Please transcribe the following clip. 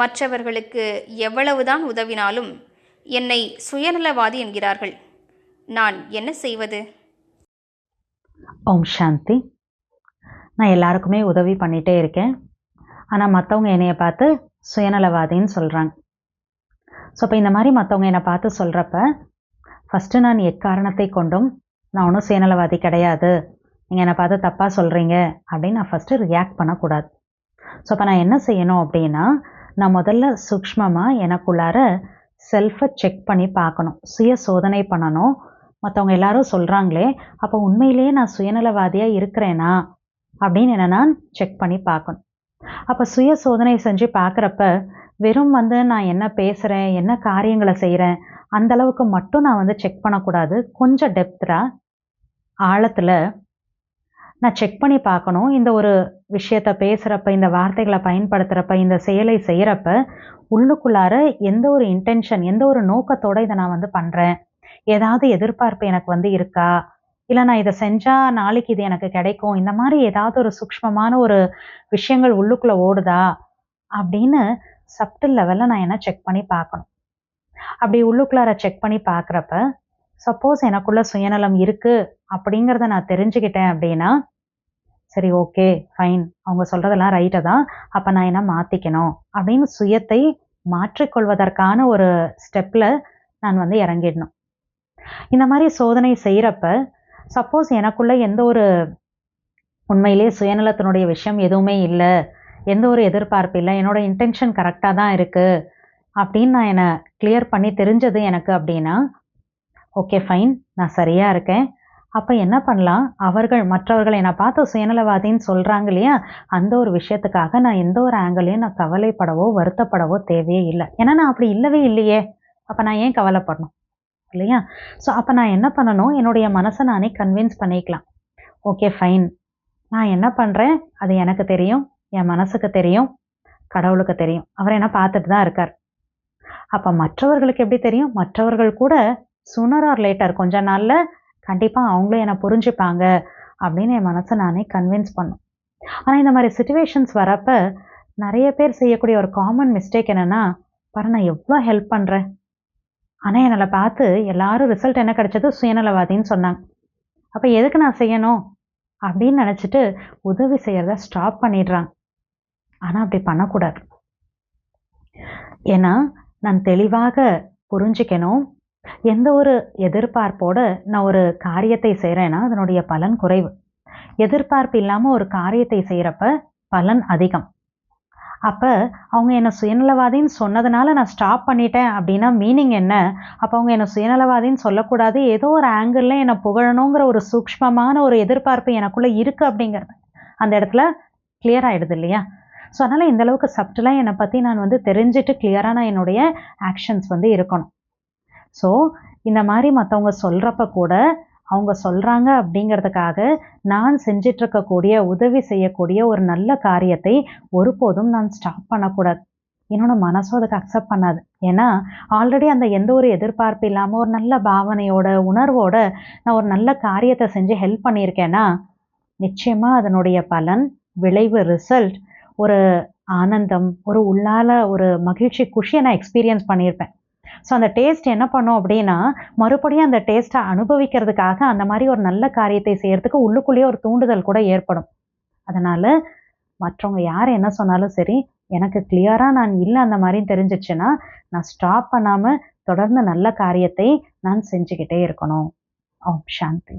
மற்றவர்களுக்கு எவ்வளவுதான் உதவினாலும் என்னை சுயநலவாதி என்கிறார்கள். நான் என்ன செய்வது? ஓம் சாந்தி. நான் எல்லாருக்குமே உதவி பண்ணிகிட்டே இருக்கேன். ஆனால் மற்றவங்க என்னைய பார்த்து சுயநலவாதின்னு சொல்கிறாங்க ஸோ இப்போ இந்த மாதிரி மற்றவங்க என்னை பார்த்து சொல்கிறப்ப ஃபஸ்ட்டு நான் எக்காரணத்தை கொண்டும் நான் ஒன்றும் சுயநலவாதி கிடையாது. நீங்கள் என்னை பார்த்து தப்பாக சொல்கிறீங்க அப்படின்னு நான் ஃபஸ்ட்டு ரியாக்ட் பண்ணக்கூடாது. ஸோ அப்போ நான் என்ன செய்யணும் அப்படின்னா நான் முதல்ல சூக்ஷ்மமாக எனக்குள்ளார செல்ஃபை செக் பண்ணி பார்க்கணும். சுய சோதனை பண்ணணும். மற்றவங்க எல்லாரும் சொல்கிறாங்களே அப்போ உண்மையிலேயே நான் சுயநலவாதியாக இருக்கிறேனா? அப்படின்னு என்ன நான் செக் பண்ணி பார்க்கணும். அப்போ சுய சோதனை செஞ்சு பார்க்குறப்ப வெறும் வந்து நான் என்ன பேசுகிறேன் என்ன காரியங்களை செய்கிறேன் அந்த அளவுக்கு மட்டும் நான் வந்து செக் பண்ணக்கூடாது. கொஞ்சம் டெப்த்ராக ஆழத்தில் நான் செக் பண்ணி பார்க்கணும். இந்த ஒரு விஷயத்த பேசுகிறப்ப இந்த வார்த்தைகளை பயன்படுத்துகிறப்ப இந்த செயலை செய்கிறப்ப உள்ளுக்குள்ளார எந்த ஒரு இன்டென்ஷன் எந்த ஒரு நோக்கத்தோடு இதை நான் வந்து பண்ணுறேன் ஏதாவது எதிர்பார்ப்பு எனக்கு வந்து இருக்கா? இல்லை நான் இதை செஞ்சால் நாளைக்கு இது எனக்கு கிடைக்கும். இந்த மாதிரி ஏதாவது ஒரு சூக்ஷ்மமான ஒரு விஷயங்கள் உள்ளுக்குள்ளே ஓடுதா? அப்படின்னு சப்டில் லெவலில் நான் என்ன செக் பண்ணி பார்க்கணும். அப்படி உள்ளுக்குள்ளார செக் பண்ணி பார்க்குறப்ப சப்போஸ் எனக்குள்ள சுயநலம் இருக்குது அப்படிங்கிறத நான் தெரிஞ்சுக்கிட்டேன் அப்படின்னா சரி ஓகே ஃபைன் அவங்க சொல்றதெல்லாம் ரைட்டை தான். அப்போ நான் என்ன மாற்றிக்கணும் அப்படின்னு சுயத்தை மாற்றிக்கொள்வதற்கான ஒரு ஸ்டெப்பில் நான் வந்து இறங்கிடணும். இந்த மாதிரி சோதனை செய்கிறப்ப சப்போஸ் எனக்குள்ள எந்த ஒரு உண்மையிலே சுயநலத்தினுடைய விஷயம் எதுவுமே இல்லை எந்த ஒரு எதிர்பார்ப்பு இல்லை என்னோட இன்டென்ஷன் கரெக்டாக தான் இருக்குது அப்படின்னு நான் என்னை கிளியர் பண்ணி தெரிஞ்சது எனக்கு அப்படின்னா ஓகே ஃபைன் நான் சரியாக இருக்கேன். அப்போ என்ன பண்ணலாம்? அவர்கள் மற்றவர்களை என்னை பார்த்து சுயநலவாதின்னு சொல்கிறாங்க இல்லையா? அந்த ஒரு விஷயத்துக்காக நான் எந்த ஒரு ஆங்கிளையும் நான் கவலைப்படவோ வருத்தப்படவோ தேவையே இல்லை. ஏன்னா நான் அப்படி இல்லவே இல்லையே. அப்போ நான் ஏன் கவலைப்படணும்? இல்லையா? ஸோ அப்போ நான் என்ன பண்ணணும்? என்னுடைய மனசை நானே கன்வின்ஸ் பண்ணிக்கலாம். ஓகே ஃபைன் நான் என்ன பண்ணுறேன் அது எனக்கு தெரியும். என் மனசுக்கு தெரியும். கடவுளுக்கு தெரியும். அவர் என்ன பார்த்துட்டு தான் இருக்கார். அப்போ மற்றவர்களுக்கு எப்படி தெரியும்? மற்றவர்கள் கூட சுனர் ஆர் லேட்டர் கொஞ்ச நாளில் கண்டிப்பாக அவங்களும் என்னை புரிஞ்சுப்பாங்க அப்படின்னு என் மனசை நானே கன்வின்ஸ் பண்ணும் ஆனால் இந்த மாதிரி சுச்சுவேஷன்ஸ் வரப்ப நிறைய பேர் செய்யக்கூடிய ஒரு காமன் மிஸ்டேக் என்னென்னா பாரு நான் எவ்வளோ ஹெல்ப் பண்ணுறேன் ஆனால் என்னை பார்த்து எல்லாரும் ரிசல்ட் என்ன கிடைச்சது? சுயநலவாதின்னு சொன்னாங்க. அப்போ எதுக்கு நான் செய்யணும்? அப்படின்னு நினச்சிட்டு உதவி செய்கிறத ஸ்டாப் பண்ணிடுறாங்க. ஆனால் அப்படி பண்ணக்கூடாது. ஏன்னா நான் தெளிவாக புரிஞ்சுக்கணும் எந்த ஒரு எதிர்பார்ப்போடு நான் ஒரு காரியத்தை செய்கிறேன்னா அதனுடைய பலன் குறைவு. எதிர்பார்ப்பு இல்லாமல் ஒரு காரியத்தை செய்கிறப்ப பலன் அதிகம். அப்போ அவங்க என்னை சுயநலவாதின்னு சொன்னதுனால நான் ஸ்டாப் பண்ணிட்டேன் அப்படின்னா மீனிங் என்ன? அப்போ அவங்க என்னை சுயநலவாதின்னு சொல்லக்கூடாது. ஏதோ ஒரு ஆங்கிளில் என்னை புகழணுங்கிற ஒரு சூக்ஷ்மமான ஒரு எதிர்பார்ப்பு எனக்குள்ளே இருக்குது அப்படிங்கிறது. அந்த இடத்துல கிளியர் ஆகிடுது இல்லையா? ஸோ அதனால் இந்த அளவுக்கு சப்டலாக என்னை பற்றி நான் வந்து தெரிஞ்சுட்டு கிளியராக நான் என்னுடைய ஆக்ஷன்ஸ் வந்து இருக்கணும். ஸோ இந்த மாதிரி மற்றவங்க சொல்கிறப்ப கூட அவங்க சொல்கிறாங்க அப்படிங்கிறதுக்காக நான் செஞ்சிட்ருக்கக்கூடிய உதவி செய்யக்கூடிய ஒரு நல்ல காரியத்தை ஒருபோதும் நான் ஸ்டாப் பண்ணக்கூடாது. என்னோட மனசும் அதுக்கு அக்செப்ட் பண்ணாது. ஏன்னா ஆல்ரெடி அந்த எந்த ஒரு எதிர்பார்ப்பு இல்லாமல் ஒரு நல்ல பாவனையோட உணர்வோட நான் ஒரு நல்ல காரியத்தை செஞ்சு ஹெல்ப் பண்ணியிருக்கேன்னா நிச்சயமாக அதனுடைய பலன் விளைவு ரிசல்ட் ஒரு ஆனந்தம் ஒரு உள்ளால ஒரு மகிழ்ச்சி குஷியை நான் எக்ஸ்பீரியன்ஸ் பண்ணியிருப்பேன். ஸோ அந்த டேஸ்ட் என்ன பண்ணும் அப்படின்னா மறுபடியும் அந்த டேஸ்ட்டை அனுபவிக்கிறதுக்காக அந்த மாதிரி ஒரு நல்ல காரியத்தை செய்யறதுக்கு உள்ளுக்குள்ளேயே ஒரு தூண்டுதல் கூட ஏற்படும். அதனால் மற்றவங்க யார் என்ன சொன்னாலும் சரி எனக்கு கிளியராக நான் இல்லை அந்த மாதிரி தெரிஞ்சிச்சுன்னா நான் ஸ்டாப் பண்ணாமல் தொடர்ந்து நல்ல காரியத்தை நான் செஞ்சுக்கிட்டே இருக்கணும். ஓம் சாந்தி.